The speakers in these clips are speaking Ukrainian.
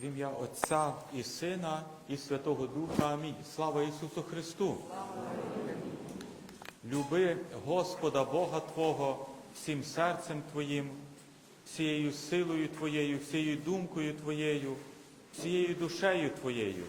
В ім'я Отця і Сина, і Святого Духа. Амінь. Слава Ісусу Христу! Люби Господа Бога Твого всім серцем Твоїм, всією силою Твоєю, всією думкою Твоєю, всією душею Твоєю,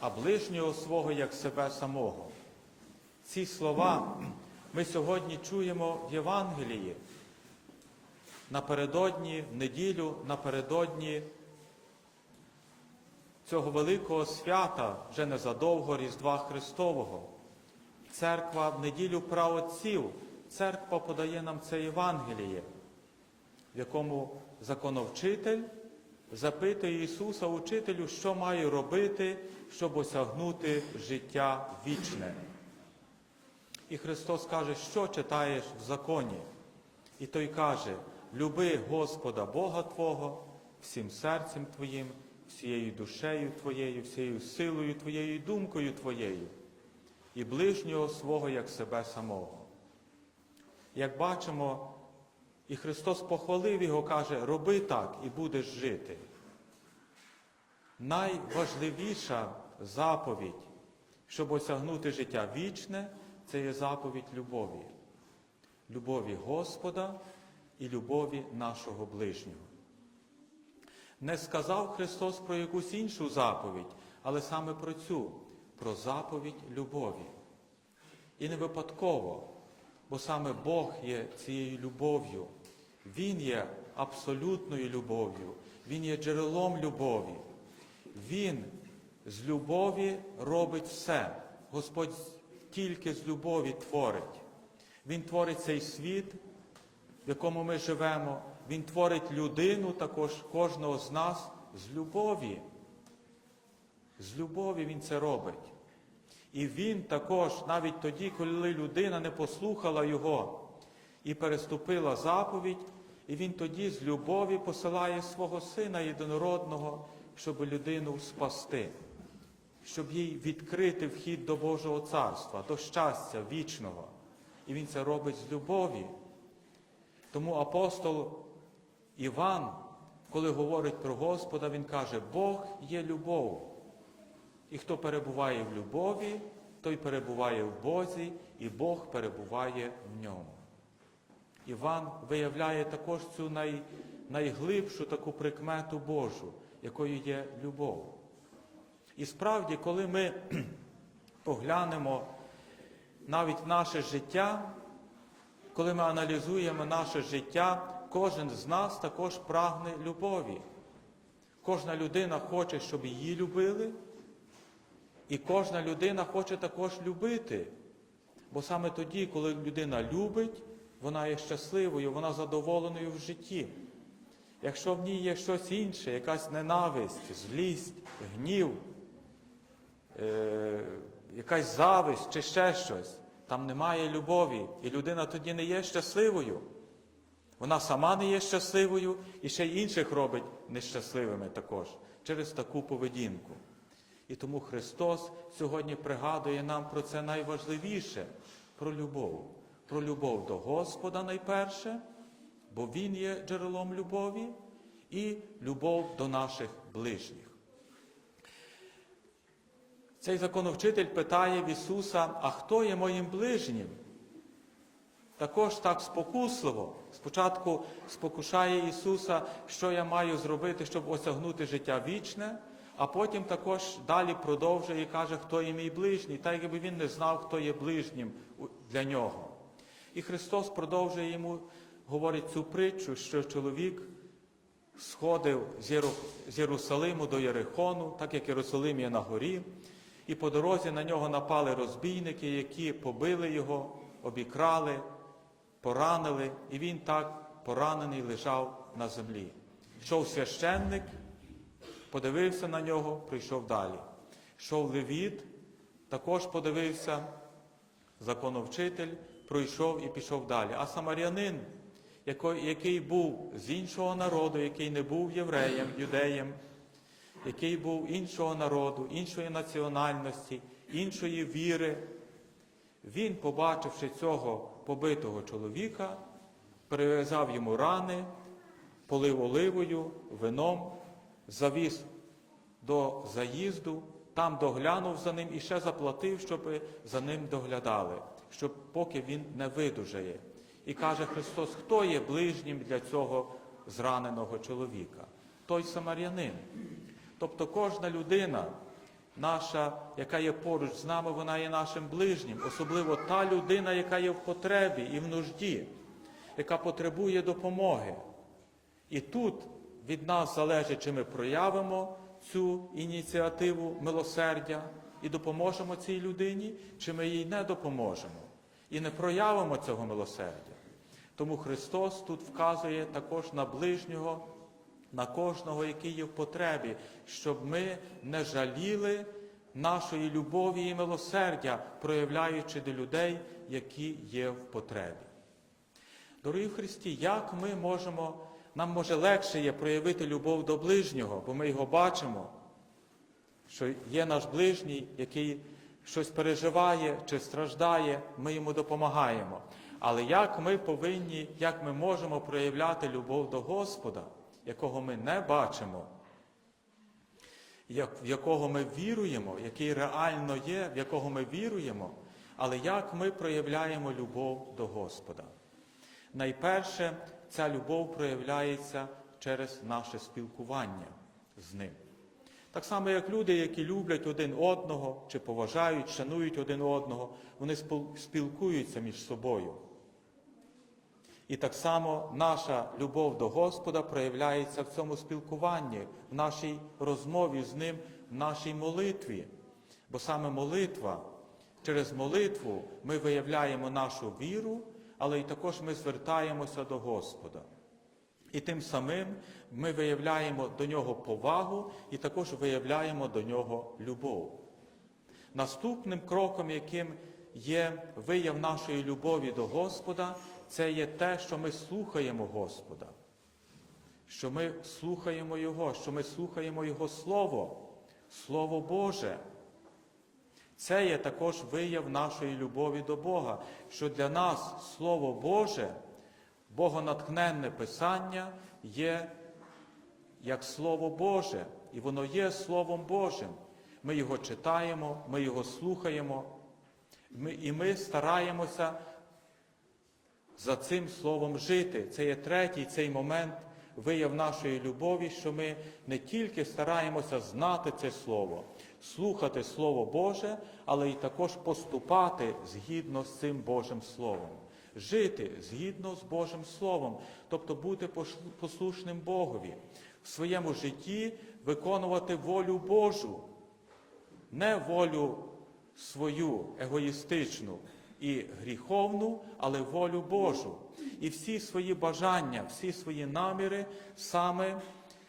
а ближнього свого як себе самого. Ці слова ми сьогодні чуємо в Євангелії. Напередодні, в неділю, напередодні цього великого свята, вже незадовго Різдва Христового. Церква в неділю праотців, церква подає нам це Євангеліє, в якому законовчитель запитує Ісуса, учителю, що має робити, щоб осягнути життя вічне. І Христос каже, що читаєш в законі? І той каже, люби Господа Бога Твого всім серцем Твоїм, всією душею Твоєю, всією силою Твоєю думкою Твоєю, і ближнього свого як себе самого. Як бачимо, і Христос похвалив його, каже, роби так і будеш жити. Найважливіша заповідь, щоб осягнути життя вічне, це є заповідь любові. Любові Господа і любові нашого ближнього. Не сказав Христос про якусь іншу заповідь, але саме про цю, про заповідь любові. І не випадково, бо саме Бог є цією любов'ю. Він є абсолютною любов'ю, Він є джерелом любові. Він з любові робить все. Господь тільки з любові творить. Він творить цей світ, в якому ми живемо. Він творить людину, також кожного з нас з любові. З любові Він це робить. І Він також, навіть тоді, коли людина не послухала Його і переступила заповідь, і Він тоді з любові посилає свого Сина єдинородного, щоб людину спасти, щоб їй відкрити вхід до Божого царства, до щастя вічного. І Він це робить з любові. Тому апостол Іван, коли говорить про Господа, він каже, Бог є любов. І хто перебуває в любові, той перебуває в Бозі, і Бог перебуває в ньому. Іван виявляє також цю най, найглибшу таку прикмету Божу, якою є любов. І справді, коли ми поглянемо навіть наше життя, коли ми аналізуємо наше життя, кожен з нас також прагне любові. Кожна людина хоче, щоб її любили, і кожна людина хоче також любити. Бо саме тоді, коли людина любить, вона є щасливою, вона задоволеною в житті. Якщо в ній є щось інше, якась ненависть, злість, гнів, е- якась зависть чи ще щось, там немає любові, і людина тоді не є щасливою. Вона сама не є щасливою і ще й інших робить нещасливими також через таку поведінку. І тому Христос сьогодні пригадує нам про це найважливіше, про любов. Про любов до Господа найперше, бо Він є джерелом любові, і любов до наших ближніх. Цей законовчитель питає в Ісуса, а хто є моїм ближнім? Також так спокусливо. Спочатку спокушає Ісуса, що я маю зробити, щоб осягнути життя вічне, а потім також далі продовжує і каже, хто є мій ближній, так якби він не знав, хто є ближнім для нього. І Христос продовжує йому, говорить цю притчу, що чоловік сходив з Єрусалиму до Єрихону, так як Єрусалим є на горі, і по дорозі на нього напали розбійники, які побили його, обікрали, поранили, і він так поранений лежав на землі. Йшов священник, подивився на нього, прийшов далі. Йшов левіт, також подивився, законовчитель, пройшов і пішов далі. А самарянин, який був з іншого народу, який не був євреєм, юдеєм, який був іншого народу, іншої національності, іншої віри, він, побачивши цього побитого чоловіка, перев'язав йому рани, полив оливою, вином, завіз до заїзду, там доглянув за ним і ще заплатив, щоб за ним доглядали, щоб поки він не видужає. І каже Христос, хто є ближнім для цього зраненого чоловіка? Той самарянин. Тобто кожна людина, наша, яка є поруч з нами, вона є нашим ближнім, особливо та людина, яка є в потребі і в нужді, яка потребує допомоги. І тут від нас залежить, чи ми проявимо цю ініціативу милосердя і допоможемо цій людині, чи ми їй не допоможемо і не проявимо цього милосердя. Тому Христос тут вказує також на ближнього, на кожного, який є в потребі, щоб ми не жаліли нашої любові і милосердя, проявляючи до людей, які є в потребі. Дорогі в Христі, як ми можемо, нам може легше є проявити любов до ближнього, бо ми його бачимо, що є наш ближній, який щось переживає чи страждає, ми йому допомагаємо. Але як ми повинні, як ми можемо проявляти любов до Господа, якого ми не бачимо, в якого ми віруємо, який реально є, в якого ми віруємо, але як ми проявляємо любов до Господа? Найперше, ця любов проявляється через наше спілкування з ним. Так само, як люди, які люблять один одного, чи поважають, шанують один одного, вони спілкуються між собою. І так само наша любов до Господа проявляється в цьому спілкуванні, в нашій розмові з Ним, в нашій молитві. Бо саме молитва, через молитву ми виявляємо нашу віру, але й також ми звертаємося до Господа. І тим самим ми виявляємо до нього повагу і також виявляємо до нього любов. Наступним кроком, яким є вияв нашої любові до Господа, це є те, що ми слухаємо Господа, що ми слухаємо Його, що ми слухаємо Його Слово, Слово Боже. Це є також вияв нашої любові до Бога, що для нас Слово Боже, богонатхненне Писання є як Слово Боже, і воно є Словом Божим. Ми його читаємо, ми його слухаємо, і ми стараємося за цим словом жити. Це є третій цей момент вияв нашої любові, що ми не тільки стараємося знати це слово, слухати Слово Боже, але й також поступати згідно з цим Божим Словом. Жити згідно з Божим Словом, тобто бути послушним Богові, в своєму житті виконувати волю Божу, не волю свою егоїстичну і гріховну, але волю Божу. І всі свої бажання, всі свої наміри саме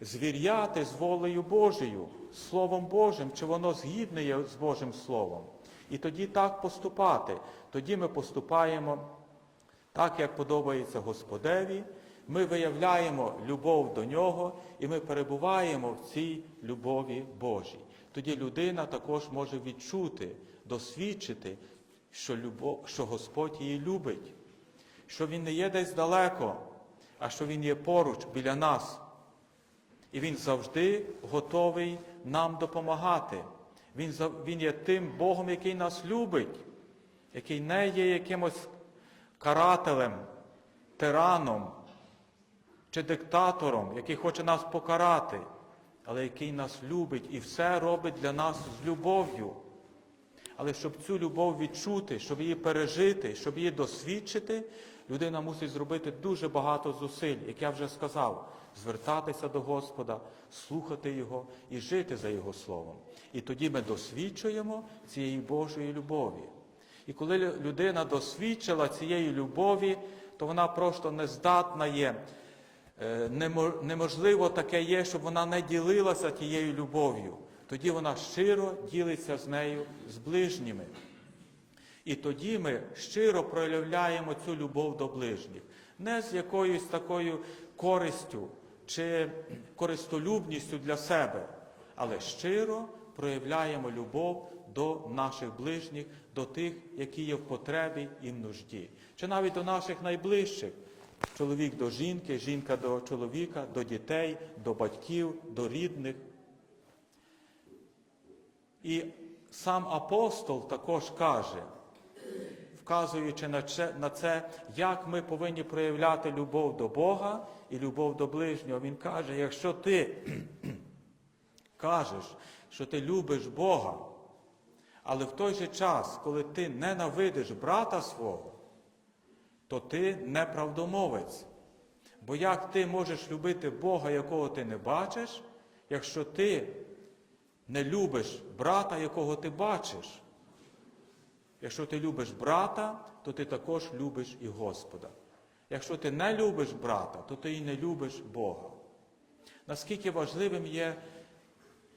звіряти з волею Божою, Словом Божим, чи воно згідне є з Божим Словом. І тоді так поступати. Тоді ми поступаємо так, як подобається Господеві, ми виявляємо любов до Нього і ми перебуваємо в цій любові Божій. Тоді людина також може відчути, досвідчити, що, любов, що Господь її любить, що Він не є десь далеко, а що Він є поруч біля нас. І Він завжди готовий нам допомагати. Він, він є тим Богом, який нас любить, який не є якимось карателем, тираном чи диктатором, який хоче нас покарати, але який нас любить і все робить для нас з любов'ю. Але щоб цю любов відчути, щоб її пережити, щоб її досвідчити, людина мусить зробити дуже багато зусиль, як я вже сказав, звертатися до Господа, слухати Його і жити за Його Словом. І тоді ми досвідчуємо цієї Божої любові. І коли людина досвідчила цієї любові, то вона просто не здатна є. Е, немо- Неможливо таке є, щоб вона не ділилася тією любов'ю. Тоді вона щиро ділиться з нею, з ближніми. І тоді ми щиро проявляємо цю любов до ближніх, не з якоюсь такою користю чи користолюбністю для себе, але щиро проявляємо любов до наших ближніх, до тих, які є в потребі і в нужді, чи навіть до наших найближчих. Чоловік до жінки, жінка до чоловіка, до дітей, до батьків, до рідних. І сам апостол також каже, вказуючи на це, як ми повинні проявляти любов до Бога і любов до ближнього. Він каже, якщо ти кажеш, що ти любиш Бога, але в той же час, коли ти ненавидиш брата свого, то ти неправдомовець. Бо як ти можеш любити Бога, якого ти не бачиш, якщо ти не любиш брата, якого ти бачиш? Якщо ти любиш брата, то ти також любиш і Господа. Якщо ти не любиш брата, то ти і не любиш Бога. Наскільки важливим є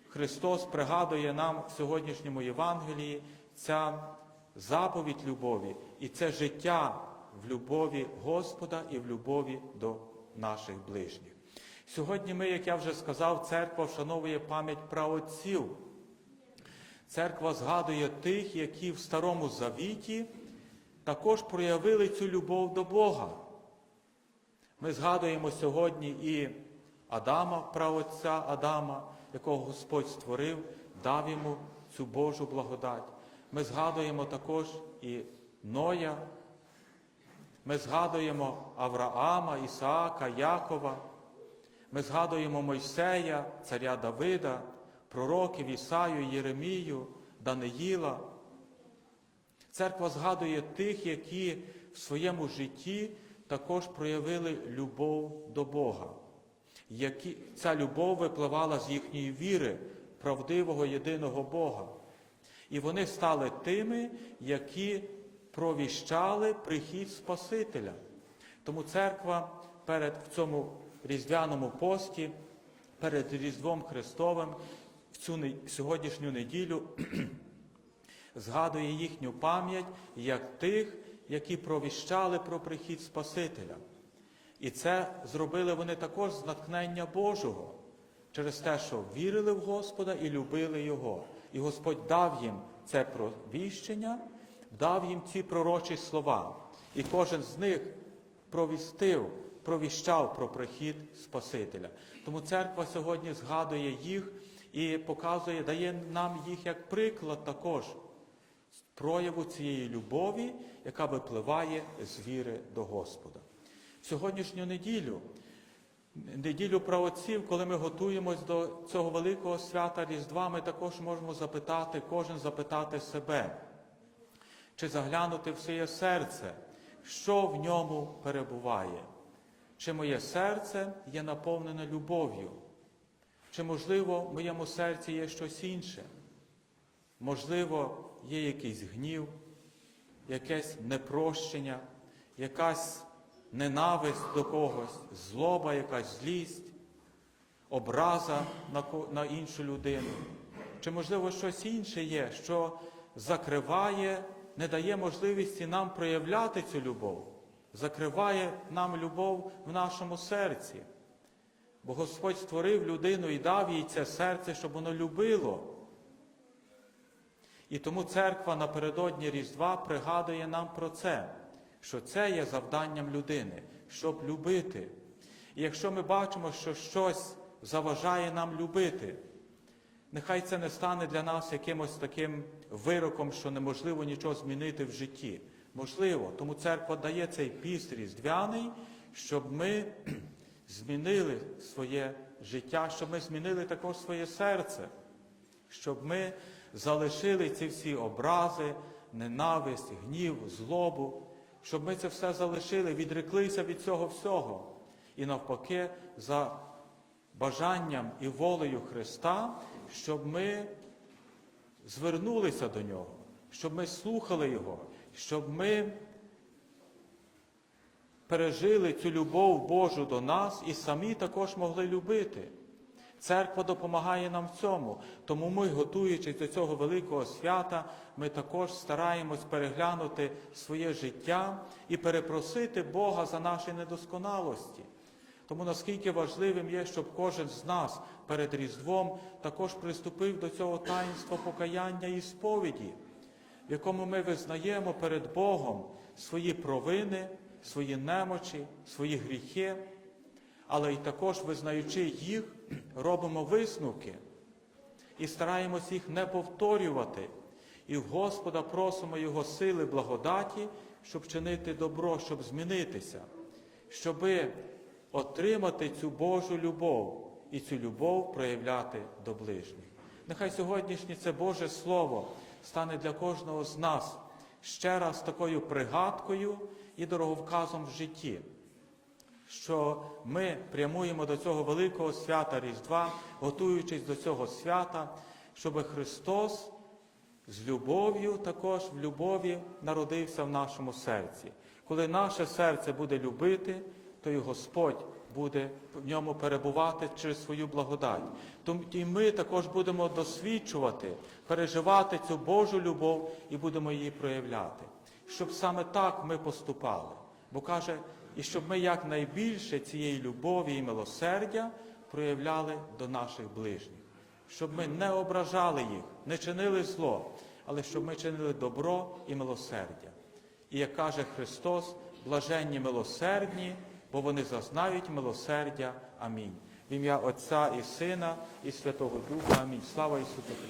Христос пригадує нам в сьогоднішньому Євангелії ця заповідь любові і це життя в любові Господа і в любові до наших ближніх. Сьогодні ми, як я вже сказав, церква вшановує пам'ять праотців. Церква згадує тих, які в Старому Завіті також проявили цю любов до Бога. Ми згадуємо сьогодні і Адама, праотця Адама, якого Господь створив, дав йому цю Божу благодать. Ми згадуємо також і Ноя, ми згадуємо Авраама, Ісаака, Якова, ми згадуємо Мойсея, царя Давида, пророків Ісаю, Єремію, Даниїла. Церква згадує тих, які в своєму житті також проявили любов до Бога. Які, ця любов випливала з їхньої віри, правдивого єдиного Бога. І вони стали тими, які провіщали прихід Спасителя. Тому церква перед в цьому різдвяному пості, перед Різдвом Христовим, в цю сьогоднішню неділю згадує їхню пам'ять як тих, які провіщали про прихід Спасителя. І це зробили вони також з натхнення Божого, через те, що вірили в Господа і любили Його. І Господь дав їм це провіщення, дав їм ці пророчі слова. І кожен з них провістив, провіщав про прихід Спасителя. Тому церква сьогодні згадує їх і показує, дає нам їх як приклад також прояву цієї любові, яка випливає з віри до Господа. В сьогоднішню неділю, неділю праотців, коли ми готуємось до цього великого свята Різдва, ми також можемо запитати, кожен запитати себе, чи заглянути в своє серце, що в ньому перебуває, чи моє серце є наповнене любов'ю, чи, можливо, в моєму серці є щось інше. Можливо, є якийсь гнів, якесь непрощення, якась ненависть до когось, злоба, якась злість, образа на, іншу людину. Чи, можливо, щось інше є, що закриває, не дає можливості нам проявляти цю любов, закриває нам любов в нашому серці. Бо Господь створив людину і дав їй це серце, щоб воно любило. І тому церква напередодні Різдва пригадує нам про це, що це є завданням людини, щоб любити. І якщо ми бачимо, що щось заважає нам любити, нехай це не стане для нас якимось таким вироком, що неможливо нічого змінити в житті. Можливо, тому церква дає цей піст різдвяний, щоб ми змінили своє життя, щоб ми змінили також своє серце щоб ми залишили ці всі образи, ненависть, гнів, злобу, щоб ми це все залишили, відреклися від цього всього. І навпаки, за бажанням і волею Христа, щоб ми звернулися до Нього, щоб ми слухали Його, щоб ми пережили цю любов Божу до нас і самі також могли любити. Церква допомагає нам в цьому. Тому ми, готуючись до цього великого свята, ми також стараємось переглянути своє життя і перепросити Бога за наші недосконалості. Тому наскільки важливим є, щоб кожен з нас перед Різдвом також приступив до цього таїнства покаяння і сповіді, в якому ми визнаємо перед Богом свої провини, свої немочі, свої гріхи, але й також, визнаючи їх, робимо висновки і стараємось їх не повторювати. І в Господа просимо Його сили, благодаті, щоб чинити добро, щоб змінитися, щоби отримати цю Божу любов і цю любов проявляти до ближніх. Нехай сьогоднішнє це Боже Слово стане для кожного з нас ще раз такою пригадкою і дороговказом в житті, що ми прямуємо до цього великого свята Різдва, готуючись до цього свята, щоб Христос з любов'ю також в любові народився в нашому серці. Коли наше серце буде любити, то і Господь буде в ньому перебувати через свою благодать. Тому і ми також будемо досвідчувати, переживати цю Божу любов і будемо її проявляти. Щоб саме так ми поступали. Бо каже, і щоб ми якнайбільше цієї любові і милосердя проявляли до наших ближніх щоб ми не ображали їх, не чинили зло, але щоб ми чинили добро і милосердя. І як каже Христос, блаженні милосердні, бо вони зазнають милосердя. Амінь. В ім'я Отця і Сина, і Святого Духа. Амінь. Слава Ісусу Христу!